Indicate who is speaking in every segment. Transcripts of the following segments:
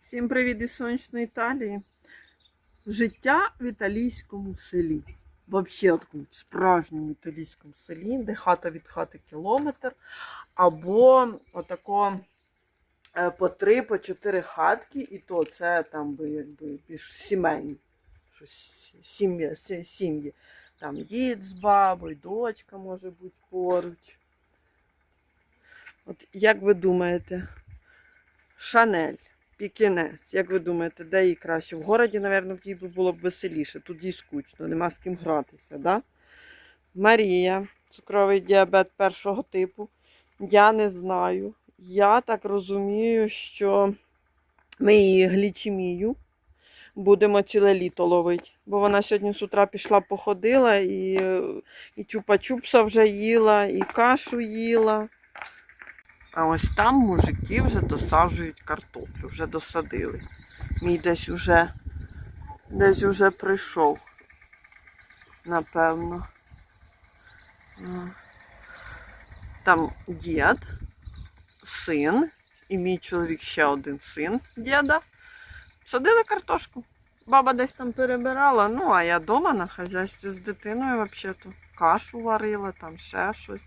Speaker 1: Всім привіт із сонячної Італії. Життя в італійському селі. Взагалі, такому справжньому італійському селі, де хата від хати кілометр, або отако е, по три, по чотири хатки, і то це там би якби більш сімейні. Сім'ї. Там дід з бабою, дочка може бути поруч. От як ви думаєте, Шанель, Пікінес, як ви думаєте, де їй краще? В городі, мабуть, їй було б веселіше, тут їй скучно, нема з ким гратися, да? Марія, цукровий діабет першого типу. Я не знаю. Я так розумію, що ми її глічемію будемо ціле літо ловити. Бо вона сьогодні з утра пішла, походила і, і чупа-чупса вже їла, і кашу їла. А ось там мужики вже досаджують картоплю, вже досадили. Мій десь уже, десь уже прийшов, напевно. Там дід, син, і мій чоловік ще один син діда. Садили картошку. Баба десь там перебирала, ну а я вдома на хазяйстві з дитиною взагалі-то кашу варила, там ще щось.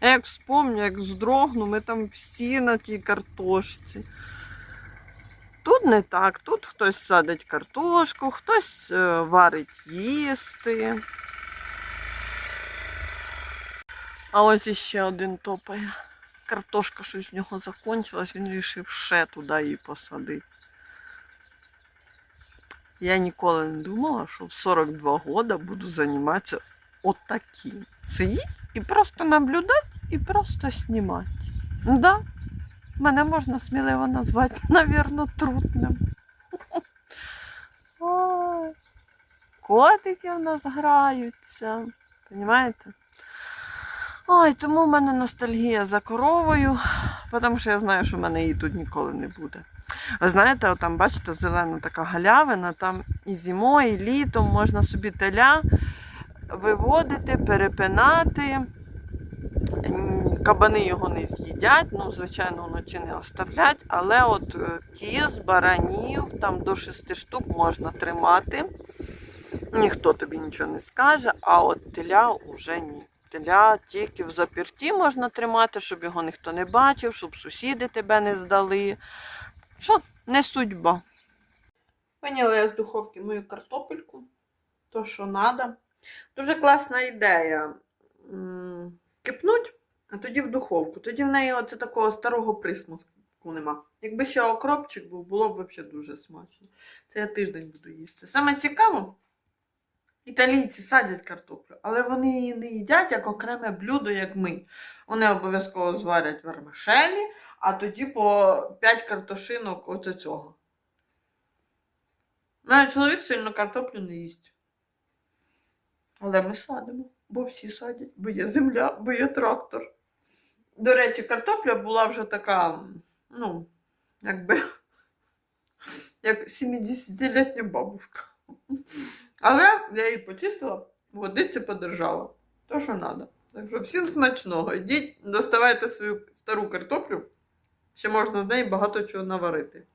Speaker 1: Я як вспомню, як здрогну, ми там всі на тій картошці. Тут не так, тут хтось садить картошку, хтось е, варить їсти. А ось іще один топає. Картошка щось в нього закончилась, він вирішив ще туди її посадити. Я ніколи не думала, що в 42 года буду займатися отаким. Сидіть і просто наблюдати, і просто знімати. Да, мене можна сміливо назвати, навірно, трутним. Котики в нас граються. Понімаєте? Ой, тому в мене ностальгія за коровою, тому що я знаю, що в мене її тут ніколи не буде. Ви знаєте, там, бачите, зелена така галявина, там і зимою, і літом можна собі теля виводити, перепинати. Кабани його не з'їдять, ну, звичайно, вночі не оставлять, але от е, кіз, баранів, там до шести штук можна тримати. Ніхто тобі нічого не скаже, а от теля вже ні. Теля тільки в заперті можна тримати, щоб його ніхто не бачив, щоб сусіди тебе не здали. Що, не судьба. Виняла я з духовки мою картопельку, то що треба. Дуже класна ідея. Кипнуть, а тоді в духовку. Тоді в неї оце такого старого присмаку нема. Якби ще окропчик був, було б взагалі дуже смачно. Це я тиждень буду їсти. Саме цікаво, італійці садять картоплю, але вони її не їдять як окреме блюдо, як ми. Вони обов'язково зварять вермишелі, а тоді по 5 картошинок оце цього. Навіть чоловік сильно картоплю не їсть. Але ми садимо, бо всі садять, бо є земля, бо є трактор. До речі, картопля була вже така, ну, якби, як 70-літня бабушка. Але я її почистила, водиці подержала. То, що треба. Так що всім смачного. Йдіть, доставайте свою стару картоплю. Ще можна з неї багато чого наварити.